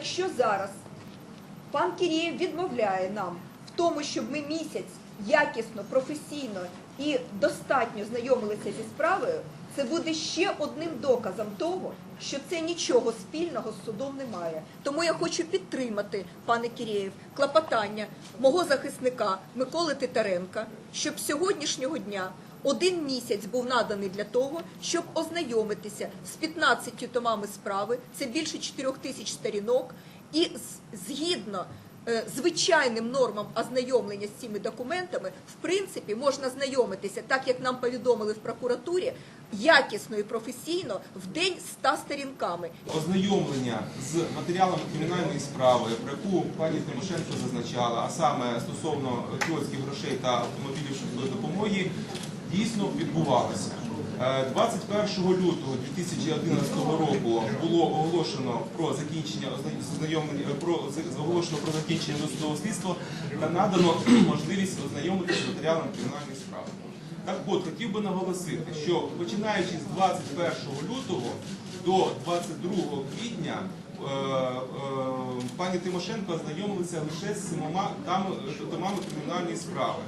якщо зараз пан Кірєєв відмовляє нам в тому, щоб ми місяць якісно, професійно і достатньо знайомилися зі справою, це буде ще одним доказом того, що це нічого спільного з судом немає. Тому я хочу підтримати, пане Кірєєв, клопотання мого захисника Миколи Титаренка, щоб сьогоднішнього дня один місяць був наданий для того, щоб ознайомитися з 15 томами справи, це більше 4 тисяч сторінок, і згідно е, звичайним нормам ознайомлення з цими документами, в принципі, можна знайомитися, так як нам повідомили в прокуратурі, якісно і професійно в день 100 сторінками. Ознайомлення з матеріалами кримінальної справи, про яку пані Тимошенко зазначала, а саме стосовно кіосків грошей та автомобілів швидкої допомоги, дійсно відбувалося. Е, 21 лютого 2011 року було оголошено про закінчення ознайомлення про оголошено про закінчення досудового слідства та надано можливість ознайомитися з матеріалами кримінальної справи. Так от хотів би наголосити, що починаючи з 21 лютого до 22 квітня е, е, пані Тимошенко ознайомилася лише з сімома томами кримінальної справи.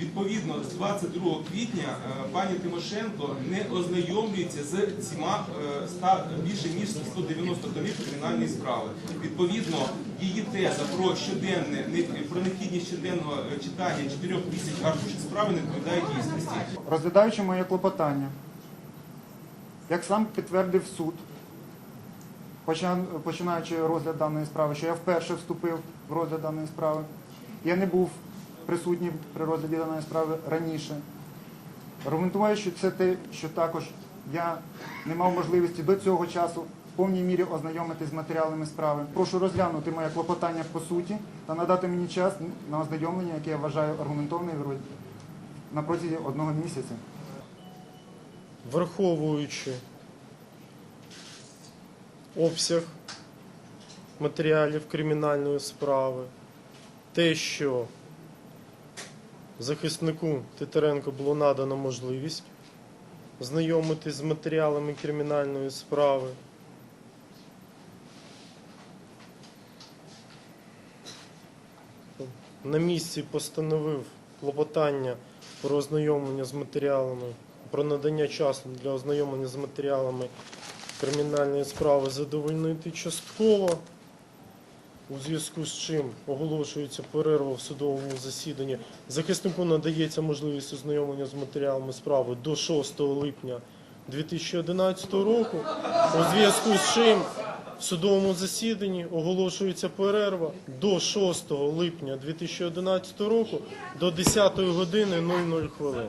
Відповідно, з 22 квітня е, пані Тимошенко не ознайомлюється з цими е, більше ніж 190 томів кримінальної справи. Відповідно, її теза про щоденне про необхідність щоденного е, читання 4 тисяч аркушів справи не відповідає дійсності. Розглядаючи моє клопотання, як сам підтвердив суд, починаючи розгляд даної справи, що я вперше вступив в розгляд даної справи, я не був присутній при розгляді даної справи раніше. Аргументуючи це те, що також я не мав можливості до цього часу в повній мірі ознайомитись з матеріалами справи. Прошу розглянути моє клопотання по суті та надати мені час на ознайомлення, яке я вважаю аргументовним на протязі одного місяця. враховуючи обсяг матеріалів кримінальної справи, те, що захиснику Титаренко було надано можливість знайомитись з матеріалами кримінальної справи. На місці постановив клопотання про ознайомлення з матеріалами, про надання часу для ознайомлення з матеріалами кримінальної справи задовольнити частково, у зв'язку з чим оголошується перерва в судовому засіданні. Захиснику надається можливість ознайомлення з матеріалами справи до 6 липня 2011 року, у зв'язку з чим в судовому засіданні оголошується перерва до 6 липня 2011 року до 10 години 00 хвилин.